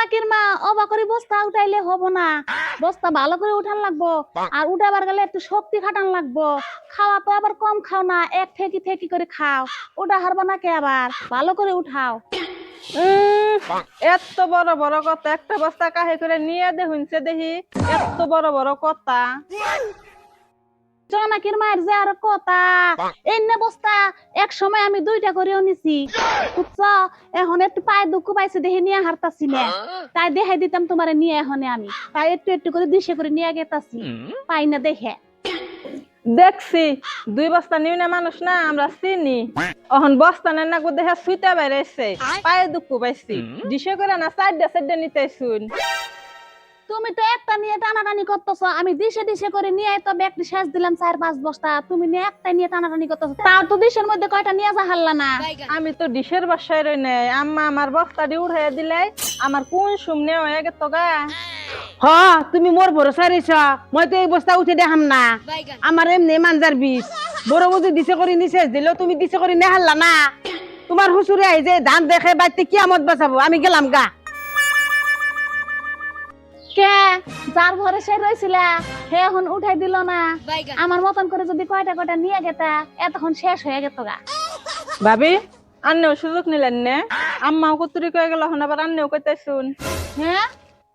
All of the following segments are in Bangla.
জনকের মা অবা করে বস্তা উঠাইলে হব না। বস্তা ভালো করে উঠান লাগবো। আর উঠাবার গেলে একটু শক্তি খাটান লাগবো। খাওয়া তো আবার কম খাও না, এক থেকি থেকি করে খাও। ওটা হারবা না কে আবার? ভালো করে উঠাও। এত বড় বড় কথা, একটা বস্তা কাহে করে নিয়ে দে, হুনছে দেখি এত বড় বড় কথা। জনকের মায়ের যে আর কথা এনে বস্তা এক সময় আমি দুইটা করেও নিছি। বুঝছ এখন একটু পায়ে দুঃখ পাইছে দেখে নিয়ে হারতাছি না। তাই দেখাই দিতাম তোমারে নিয়ে এখন আমি। তাই একটু একটু করে দিশে করে নিয়ে গেতাছি। পাই না দেখে দেখছি দুই বস্তা নিউ না মানুষ না আমরা চিনি। অহন বস্তা না না গো দেখে সুইতে বেড়াইছে পায়ে দুঃখ পাইছি। দিশে করে না সাইডে সাইডে নিতে শুন। তুমি তো একটা নিয়ে টানাটানি করতেছো আমি দিশে দিশে করে নিয়ে তো ব্যাগটি শেষ দিলাম চার পাঁচ বস্তা তুমি নিয়ে একটা নিয়ে টানাটানি করতেছো। তাও তো দিশের মধ্যে কয়টা নিয়ে যা হারলা না? আমি তো ডিশের বাসায় রই নাই। আম্মা আমার বস্তাটি উঠাই দিলে আমার কোন সুমনে হয়ে গেত গা? হ তুমি মোর ভরসা রইছ মই তো এই বস্তা উঠে দেখাম না। আমার এমনি মানজার বিষ। বড় বুঝি দিছে করে নিছে দিলেও তুমি দিছে করে নেহাল্লা না। তোমার হুসুরে আই যে ধান দেখে বাইতে কিয়ামত বাঁচাবো আমি গেলাম গা। কে যার ঘরে সে রয়েছিলা হে এখন উঠাই দিল না। আমার মতন করে যদি কয়টা কয়টা নিয়ে গেতা এতক্ষণ শেষ হয়ে গেত গা। ভাবি আন্নেও সুযোগ নিলেন নে। আম্মাও কতুরি কয়ে গেল হন আবার আন্নেও কইতে শুন হ্যাঁ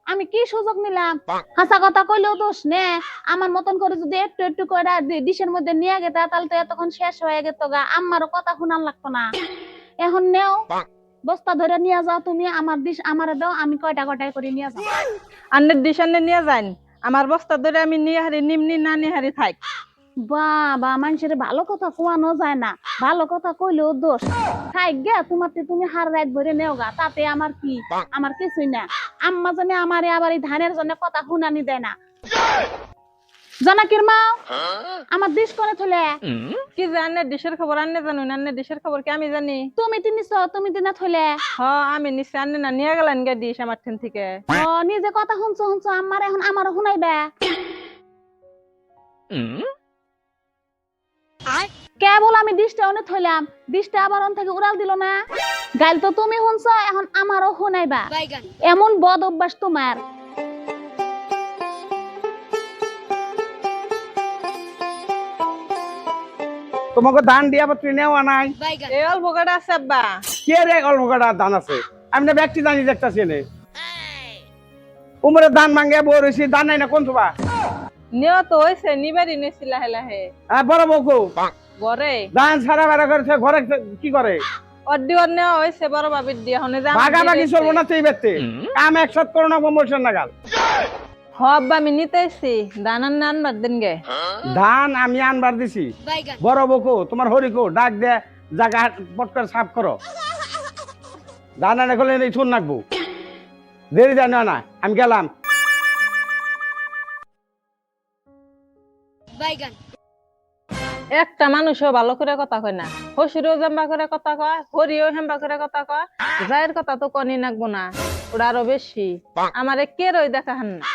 আমি কি সুযোগ নিলাম? হাসা কথা কইলেও দোষ নে। আমার মতন করে যদি একটু একটু করে ডিশের মধ্যে নিয়ে গেতা তাহলে তো এতক্ষণ শেষ হয়ে গেত গা। আমারও কথা শুনান লাগতো না। এখন নেও। বস্তা ধরে নিয়ে যাও তুমি আমার ডিশ আমারে দাও আমি কয়টা কয়টা করে নিয়ে যাও। আন্নের ডিশ আন্নে নিয়ে যান আমার বস্তা ধরে আমি নিয়ে হারি নিমনি না নিয়ে হারি থাক। বাবা মানুষের ভালো কথা কোয়ানো যায় না। ভালো কথা কইলেও দোষ। খাই গে তোমার তে তুমি হার রাত ভরে নেও গা তাতে আমার কি? আমার কিছুই না। আম্মা জানে আমারে আবার এই ধানের জন্য কথা শুনানি দেয় না। জনাকির মা আমার করে চলে। কি ডিশের খবর আন্নে আন্নের ডিশের খবর কি আমি জানি? তুমি তুমি থলে। হ আমি আন্নে না নিয়ে গেলেন গে ডিশ আমার ঠেন থেকে। ও নিজে কথা শুনছো শুনছো আমার এখন আমারও শুনাইবে। কেবল আমি দিশটা অনেক থইলাম দিশটা আবার অন থেকে উড়াল দিল না। গাইল তো তুমি শুনছো এখন আমারও শুনাইবা। এমন বদ অভ্যাস তোমার। তোমাকে ধান দিয়া পাত্রী নেওয়া নাই। এই অল্প কটা আছে আব্বা। কে রে অল্প কটা ধান আছে? আমি না ব্যক্তি জানি দেখতেছি নে উমরে ধান মাঙ্গে বই রয়েছি ধান নাই না কোন তোমা নিও তো হয়েছে নিবারই নিছি লাহে লাহে। হ্যাঁ বড় বউকো ঘরে ধান সারা বেড়া করেছে ঘরে কি করে? অড্ডি অর নেওয়া হয়েছে বড় বাবির দিয়ে হনে যা ভাগাভাগি চলবো না তুই বেতে কাম একসাথ করো না প্রমোশন নাগাল হ আব্বা আমি নিতেছি দানার না আনবার দিন গে। ধান আমি আনবার দিছি। বড় বউকো তোমার হরিকো ডাক দে জায়গা পট করে সাফ করো। ধান আনে করলে এই শুন রাখব দেরি দেয় না না আমি গেলাম। একটা মানুষও ভালো করে কথা কয় না। হসুরও জাম্বা করে কথা কয় হরিও হেম্বা করে কথা কয়। যায়ের কথা তো কনি নাকবো না ওরা আরও বেশি। আমারে কে রই দেখা হান না।